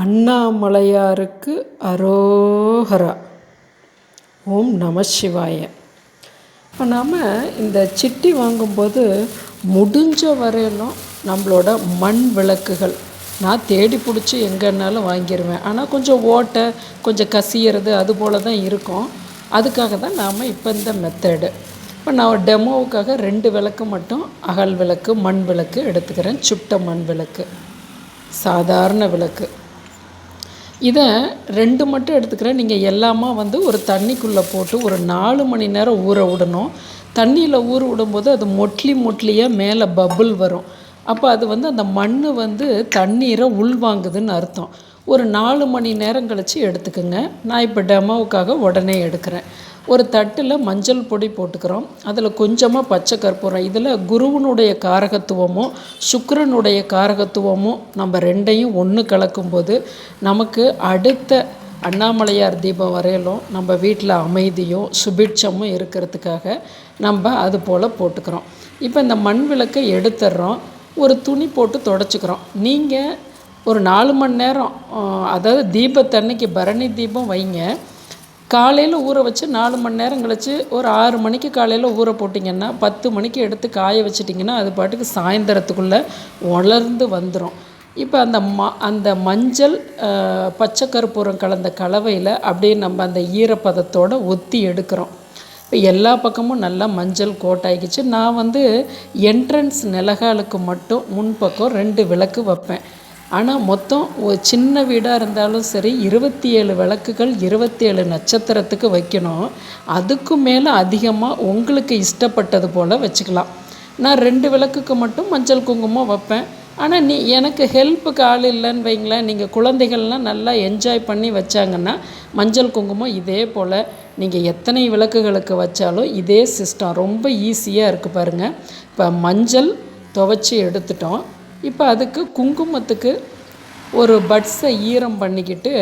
அண்ணாமலையாருக்கு அரோஹரா. ஓம் நம சிவாய. இப்போ நாம் இந்த சிட்டி வாங்கும்போது முடிஞ்ச வரையிலும் நம்மளோட மண் விளக்குகள். நான் தேடி பிடிச்சி எங்கேனாலும் வாங்கிடுவேன் ஆனால் கொஞ்சம் ஓட்டை கொஞ்சம் கசியிறது அது போல் தான் இருக்கும். அதுக்காக தான் நாம் இப்போ இந்த மெத்தடு இப்போ நான் டெமோவுக்காக ரெண்டு விளக்கு மட்டும் அகல் விளக்கு மண் விளக்கு எடுத்துக்கிறேன். சுட்ட மண் விளக்கு. சாதாரண விளக்கு. இதை ரெண்டு மட்டும் எடுத்துக்கிறேன். நீங்கள் எல்லாமா வந்து ஒரு தண்ணிக்குள்ளே போட்டு ஒரு நாலு மணி நேரம் ஊற விடணும். தண்ணியில் ஊற விடும்போது அது மொட்லி மொட்லியாக மேலே பபுள் வரும். அப்போ அது வந்து அந்த மண் வந்து தண்ணீரை உள்வாங்குதுன்னு அர்த்தம். ஒரு நாலு மணி நேரம் கழித்து எடுத்துக்கோங்க. நான் இப்போ டெமோவுக்காக உடனே எடுக்கிறேன். ஒரு தட்டில் மஞ்சள் பொடி போட்டுக்கிறோம். அதில் கொஞ்சமாக பச்சை கற்பூரம். இதில் குருவனுடைய காரகத்துவமும் சுக்கரனுடைய காரகத்துவமும் நம்ம ரெண்டையும் ஒன்று கலக்கும்போது நமக்கு அடுத்த அண்ணாமலையார் தீபம் வரையிலும் நம்ம வீட்டில் அமைதியும் சுபிட்சமும் இருக்கிறதுக்காக நம்ம அது போல் போட்டுக்கிறோம். இப்போ இந்த மண் விளக்கை எடுத்துடுறோம். ஒரு துணி போட்டு தொடச்சிக்கிறோம். நீங்கள் ஒரு நாலு மணி நேரம் அதாவது தீபத்தன்னைக்கு பரணி தீபம் வைங்க. காலையில் ஊற வச்சு நாலு மணி நேரம் கழித்து ஒரு ஆறு மணிக்கு காலையில் ஊற போட்டிங்கன்னா பத்து மணிக்கு எடுத்து காய வச்சிட்டிங்கன்னா அது பாட்டுக்கு சாயந்தரத்துக்குள்ளே வளர்ந்து வந்துடும் இப்போ அந்த ம அந்த மஞ்சள் பச்சை கருப்பூரம் கலந்த கலவையில் அப்படியே நம்ம அந்த ஈரப்பதத்தோடு ஒத்தி எடுக்கிறோம். இப்போ எல்லா பக்கமும் நல்லா மஞ்சள் கோட்டாயிக்கிச்சு. நான் வந்து என்ட்ரன்ஸ் நிலகாலுக்கு மட்டும் முன்பக்கம் ரெண்டு விளக்கு வைப்பேன். ஆனால் மொத்தம் ஒரு சின்ன வீடாக இருந்தாலும் சரி இருபத்தி ஏழு விளக்குகள் இருபத்தி ஏழு நட்சத்திரத்துக்கு வைக்கணும். அதுக்கு மேலே அதிகமாக உங்களுக்கு இஷ்டப்பட்டது போல் வச்சுக்கலாம். நான் ரெண்டு விளக்குக்கு மட்டும் மஞ்சள் குங்குமம் வைப்பேன். ஆனால் நீ எனக்கு ஹெல்ப்புக்கு ஆள் இல்லைன்னு வைங்களேன். நீங்கள் குழந்தைகள்லாம் நல்லா என்ஜாய் பண்ணி வச்சாங்கன்னா மஞ்சள் குங்குமம் இதே போல் நீங்கள் எத்தனை விளக்குகளுக்கு வச்சாலும் இதே சிஸ்டம் ரொம்ப ஈஸியாக இருக்குது பாருங்கள் இப்போ மஞ்சள் துவச்சி எடுத்துட்டோம். இப்போ அதுக்கு குங்குமத்துக்கு ஒரு பட்ஸை ஈரம் பண்ணிக்கிட்டு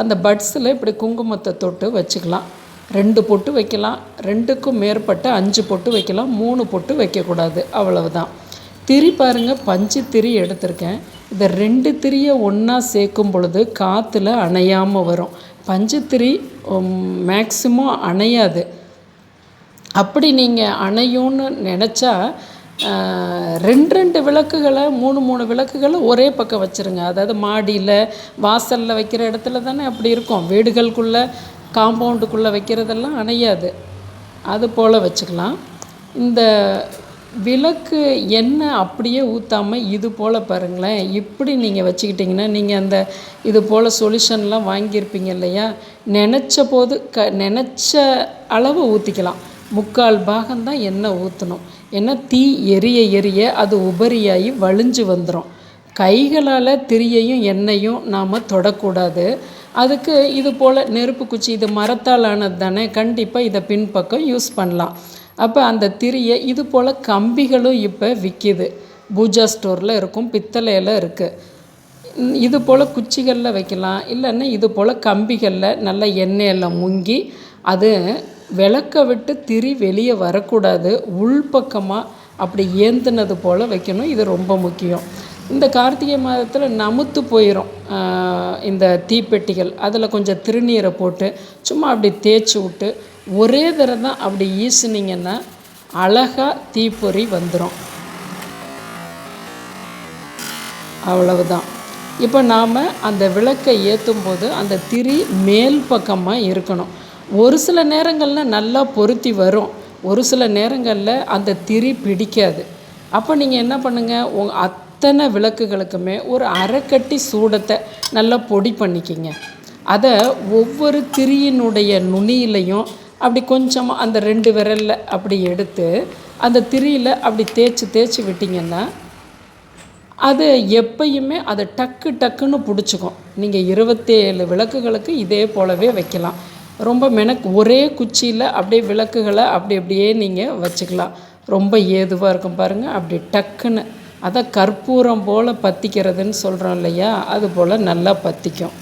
அந்த பட்ஸில் இப்படி குங்குமத்தை தொட்டு வச்சுக்கலாம். ரெண்டு பொட்டு வைக்கலாம். ரெண்டுக்கும் மேற்பட்ட அஞ்சு பொட்டு வைக்கலாம். மூணு பொட்டு வைக்கக்கூடாது. அவ்வளவுதான். திரி பாருங்கள் பஞ்சு திரி எடுத்திருக்கேன். இதை ரெண்டு திரியை ஒன்றா சேர்க்கும் பொழுது காற்றுல அணையாமல் வரும். பஞ்சு திரி மேக்சிமம் அணையாது. அப்படி நீங்கள் அணையும்னு நினச்சா ரெண்டு ரெண்டு விளக்குகளை மூணு மூணு விளக்குகளை ஒரே பக்கம் வச்சுருங்க. அதாவது மாடியில் வாசலில் வைக்கிற இடத்துல தானே அப்படி இருக்கும். வீடுகளுக்குள்ளே காம்பவுண்டுக்குள்ளே வைக்கிறதெல்லாம் அணையாது. அது போல் வச்சுக்கலாம். இந்த விளக்கு எண்ணெய் அப்படியே ஊற்றாமல் இது போல் பாருங்களேன். இப்படி நீங்கள் வச்சுக்கிட்டிங்கன்னா நீங்கள் அந்த இது போல் சொல்யூஷன்லாம் வாங்கியிருப்பீங்க இல்லையா? நினச்ச போது க நினச்ச அளவு ஊற்றிக்கலாம் முக்கால் பாகம்தான் எண்ணெய் ஊற்றணும் ஏன்னா தீ எரிய எரிய அது உபரியாகி வழிஞ்சு வந்துடும் கைகளால் திரியையும் எண்ணெயும் நாம் தொடக்கூடாது. அதுக்கு இது போல் நெருப்பு குச்சி இது மரத்தால் ஆனது தானே கண்டிப்பாக இதை பின்பக்கம் யூஸ் பண்ணலாம். அப்போ அந்த திரியை இது போல் கம்பிகளும் இப்போ விற்கிது பூஜா ஸ்டோரில் இருக்கும் பித்தளையில் இருக்குது இது போல் குச்சிகளில் வைக்கலாம் இல்லைன்னா இது போல் கம்பிகளில் நல்லா எண்ணெயில் முங்கி அது விளக்க விட்டு திரி வெளியே வரக்கூடாது உள்பக்கமாக அப்படி ஏந்தினது போல் வைக்கணும். இது ரொம்ப முக்கியம். இந்த கார்த்திகை மாதத்தில் நமுத்து போயிடும் இந்த தீப்பெட்டிகள். அதில் கொஞ்சம் திருநீரை போட்டு சும்மா அப்படி தேய்ச்சி விட்டு ஒரே தடவை தான் அப்படி ஈசுனிங்கன்னா அழகாக தீப்பொறி வந்துடும் அவ்வளவுதான். இப்போ நாம் அந்த விளக்கை ஏற்றும் போது அந்த திரி மேல் பக்கமாக இருக்கணும். ஒரு சில நேரங்களில் நல்லா பொருத்தி வரும். ஒரு சில நேரங்களில் அந்த திரி பிடிக்காது. அப்போ நீங்கள் என்ன பண்ணுங்கள் உங் அத்தனை விளக்குகளுக்குமே ஒரு அரைக்கட்டி சூடத்தை நல்லா பொடி பண்ணிக்கிங்க. அதை ஒவ்வொரு திரியினுடைய நுனியிலையும் அப்படி கொஞ்சமாக அந்த ரெண்டு விரலில் அப்படி எடுத்து அந்த திரியில் அப்படி தேய்ச்சி தேய்ச்சி விட்டிங்கன்னா அது எப்பயுமே அதை டக்கு டக்குன்னு பிடிச்சிக்கும். நீங்கள் இருபத்தேழு விளக்குகளுக்கு இதே போலவே வைக்கலாம். ரொம்ப மெனக் ஒரே குச்சியில் அப்படியே விளக்குகளை அப்படி அப்படியே நீங்கள் வச்சுக்கலாம். ரொம்ப ஏதுவாக இருக்கும் பாருங்கள் அப்படி டக்குன்னு. அதை கற்பூரம் போல் பற்றிக்கிறதுன்னு சொல்கிறோம் இல்லையா? அது போல் நல்லா பற்றிக்கும்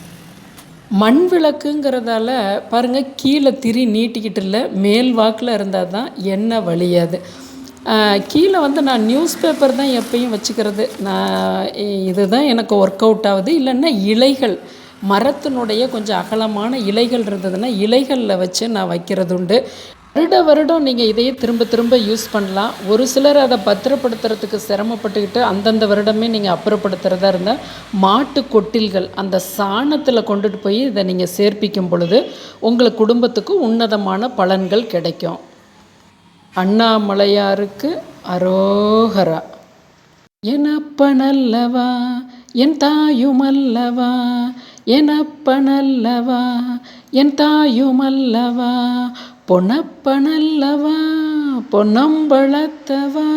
மண் விளக்குங்கிறதால பாருங்கள் கீழே திரி நீட்டிக்கிட்டு இல்லை மேல் வாக்கில் இருந்தால் தான் என்ன வழியாது. கீழே வந்து நான் நியூஸ் பேப்பர் தான் எப்பயும் வச்சுக்கிறது. நான் இதுதான் எனக்கு ஒர்க் அவுட் ஆகுது. இல்லைன்னா இலைகள். மரத்தினுடைய கொஞ்சம் அகலமான இலைகள் இருந்ததுன்னா இலைகளில் வச்சு நான் வைக்கிறது உண்டு வருட வருடம் நீங்கள் இதையே திரும்ப திரும்ப யூஸ் பண்ணலாம். ஒரு சிலர் அதை பத்திரப்படுத்துறதுக்கு சிரமப்பட்டுக்கிட்டு அந்தந்த வருடமே நீங்கள் அப்புறப்படுத்துகிறதா இருந்தால் மாட்டு கொட்டில்கள் அந்த சாணத்தில் கொண்டுட்டு போய் இதை நீங்கள் சேர்ப்பிக்கும் பொழுது உங்கள் குடும்பத்துக்கு உன்னதமான பலன்கள் கிடைக்கும். அண்ணாமலையாருக்கு அரோகரா. அல்லவா என் தாயுமல்லவா எனப்பனல்லவா என் தாயுமல்லவா பொன்னப்பனல்லவா பொன்னம்பளத்தவா